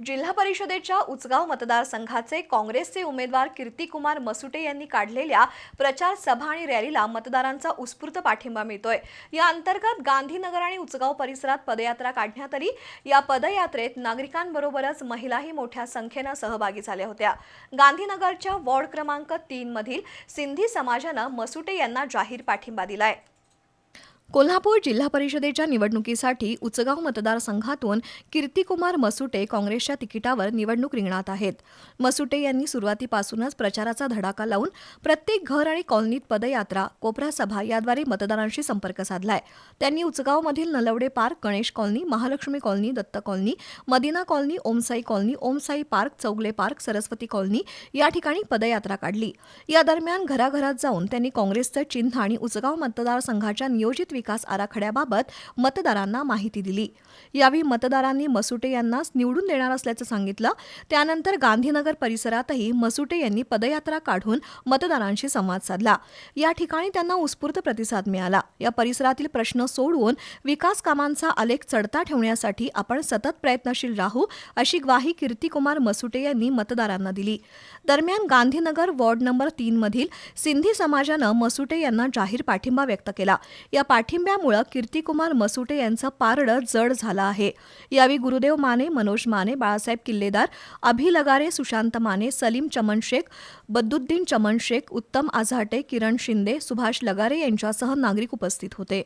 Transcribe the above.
जिल्हा परिषदेच्या उचगाव मतदारसंघाचे काँग्रेसचे उमेदवार कीर्तिकुमार मसुटे यांनी काढलेल्या प्रचार सभा आणि रॅलीला मतदारांचा उत्स्फूर्त पाठिंबा मिळतोय. या अंतर्गत गांधीनगर आणि उचगाव परिसरात पदयात्रा काढण्यात आली या पदयात्रेत नागरिकांबरोबरच महिलाही मोठ्या संख्येनं सहभागी झाल्या होत्या. गांधीनगरच्या वॉर्ड क्रमांक तीन मधील सिंधी समाजानं मसुटे यांना जाहीर पाठिंबा दिलाय. कोल्हापूर जिल्हा परिषदेच्या निवडणुकीसाठी उचगाव मतदारसंघातून कीर्तिकुमार मसुटे काँग्रेसच्या तिकिटावर निवडणूक रिंगणात आहेत. मसुटे यांनी सुरुवातीपासूनच प्रचाराचा धडाका लावून प्रत्येक घर आणि कॉलनीत पदयात्रा कोपरा सभा याद्वारे मतदारांशी संपर्क साधलाय. त्यांनी उचगावमधील Nalawade park Ganesh colony Mahalaxmi colony Datta colony Madina colony Omsai colony Omsai park Chougule park Saraswati colony या ठिकाणी पदयात्रा काढली. या दरम्यान घराघरात जाऊन त्यांनी काँग्रेसचं चिन्ह आणि उचगाव मतदारसंघाच्या नियोजित विकास आराखड्याबाबत मतदारांना माहिती दिली. यावेळी मतदारांनी मसुटे यांनाच निवडून देणार असल्याचं सांगितलं. त्यानंतर गांधीनगर परिसरातही मसुटे यांनी पदयात्रा काढून मतदारांशी संवाद साधला. या ठिकाणी त्यांना उत्स्फूर्त प्रतिसाद मिळाला. या परिसरातील प्रश्न सोडवून विकास कामांचा आलेख चढता ठेवण्यासाठी आपण सतत प्रयत्नशील राहू अशी ग्वाही कीर्तिकुमार मसुटे यांनी मतदारांना दिली. दरम्यान गांधीनगर वॉर्ड नंबर तीन मधील सिंधी समाजानं मसुटे यांना जाहीर पाठिंबा व्यक्त केला. या पाठिंब्यामुळं कीर्तिकुमार मसुटे यांचं पारडं जड झालं आहे. यावेळी गुरुदेव माने मनोज माने बाळासाहेब किल्लेदार अभि लगारे सुशांत माने सलीम चमन शेख बद्दुद्दीन चमन शेख उत्तम आझाटे किरण शिंदे सुभाष लगारे यांच्यासह नागरिक उपस्थित होते.